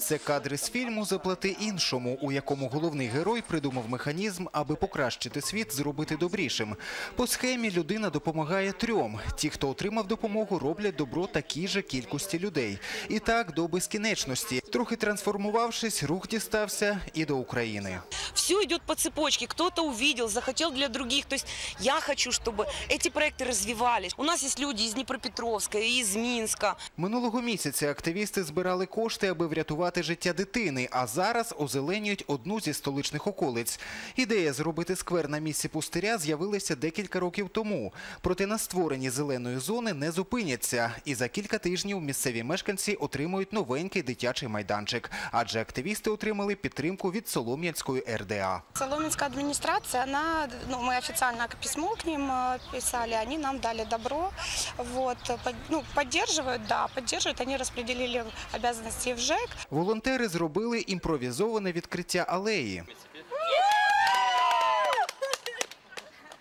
Це кадри з фільму «Заплати іншому», у якому головний герой придумав механізм, аби покращити світ, зробити добрішим. По схемі людина допомагає трьом. Ті, хто отримав допомогу, роблять добро такій же кількості людей. І так до безкінечності. Трохи трансформувавшись, рух дістався і до України. Все идет по цепочке. Кто-то увидел, захотел для других. То есть я хочу, чтобы эти проекты развивались. У нас есть люди из Днепропетровска, из Минска. Минулого місяця активісти збирали кошти, аби врятувати життя дитини, а зараз озеленюють одну зі столичних околиць. Ідея зробити сквер на місці пустиря з'явилася декілька років тому. Проте на створенні зеленої зони не зупиняться. І за кілька тижнів місцеві мешканці отримують новенький дитячий майданчик, адже активісти отримали підтримку від Солом'янської РДА. Соломенская администрация, она, ну, мы официально письмо к ним э, писали, они нам дали добро, вот, под- ну, поддерживают, да, поддерживают, они распределили обязанности в ЖЭК, Волонтери зробили імпровізоване відкриття алеї.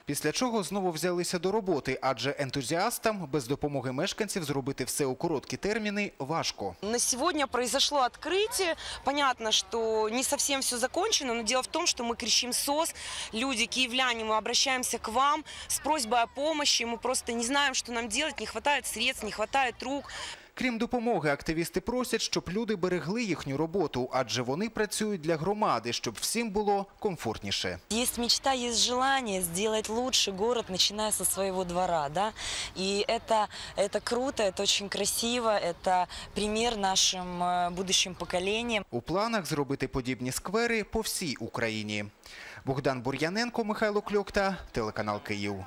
Після чого знову взялися до роботи, адже ентузіастам без допомоги мешканців зробити все у короткі терміни важко. На сегодня произошло открытие. Понятно, что не совсем все закончено, но дело в том, что мы кричим СОС. Люди, киевляне, мы обращаемся к вам с просьбой о помощи. Мы просто не знаем, что нам делать, не хватает средств, не хватает рук. Крім допомоги, активісти просять, щоб люди берегли їхню роботу, адже вони працюють для громади, щоб всім було комфортніше. Есть мечта, есть желание сделать лучше город, начиная со своего двора, да. И это, это круто, это очень красиво, это пример нашим э, будущим поколениям. У планах зробити подібні сквери по всій Україні. Богдан Бур'яненко, Михайло Кльокта, телеканал Київ.